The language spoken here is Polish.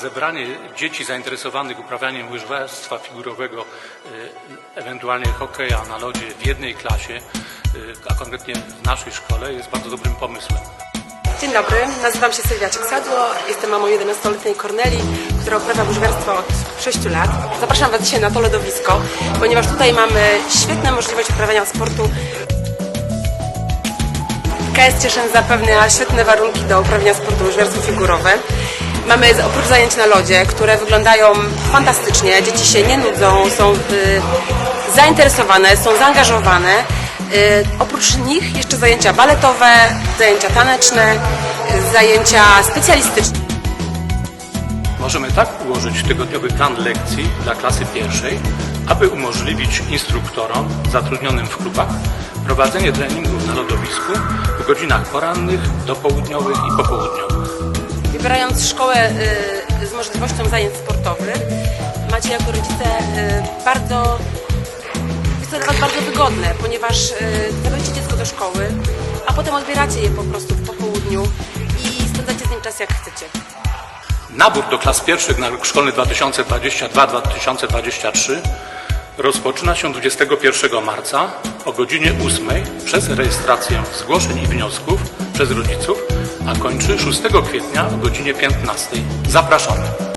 Zebranie dzieci zainteresowanych uprawianiem łyżwiarstwa figurowego, y, ewentualnie hokeja na lodzie w jednej klasie, y, a konkretnie w naszej szkole, jest bardzo dobrym pomysłem. Dzień dobry, nazywam się Sylwia Cieksadło, jestem mamą 11-letniej Korneli, która uprawia łyżwiarstwo od 6 lat. Zapraszam Was dzisiaj na to lodowisko, ponieważ tutaj mamy świetne możliwość uprawiania sportu. KS Cieszyn zapewnia świetne warunki do uprawiania sportu łyżwiarstwo figurowe. Mamy oprócz zajęć na lodzie, które wyglądają fantastycznie, dzieci się nie nudzą, są y, zainteresowane, są zaangażowane. Y, oprócz nich jeszcze zajęcia baletowe, zajęcia taneczne, zajęcia specjalistyczne. Możemy tak ułożyć tygodniowy plan lekcji dla klasy pierwszej, aby umożliwić instruktorom zatrudnionym w klubach prowadzenie treningów na lodowisku w godzinach porannych, dopołudniowych i popołudniowych. Wybierając szkołę y, z możliwością zajęć sportowych, macie jako rodzice y, bardzo, jest to dla Was bardzo wygodne, ponieważ y, zabierzecie dziecko do szkoły, a potem odbieracie je po prostu w popołudniu i spędzacie z nim czas jak chcecie. Nabór do klas pierwszych na rok szkolny 2022-2023 rozpoczyna się 21 marca o godzinie 8 przez rejestrację zgłoszeń i wniosków przez rodziców, a kończy 6 kwietnia o godzinie 15. Zapraszamy.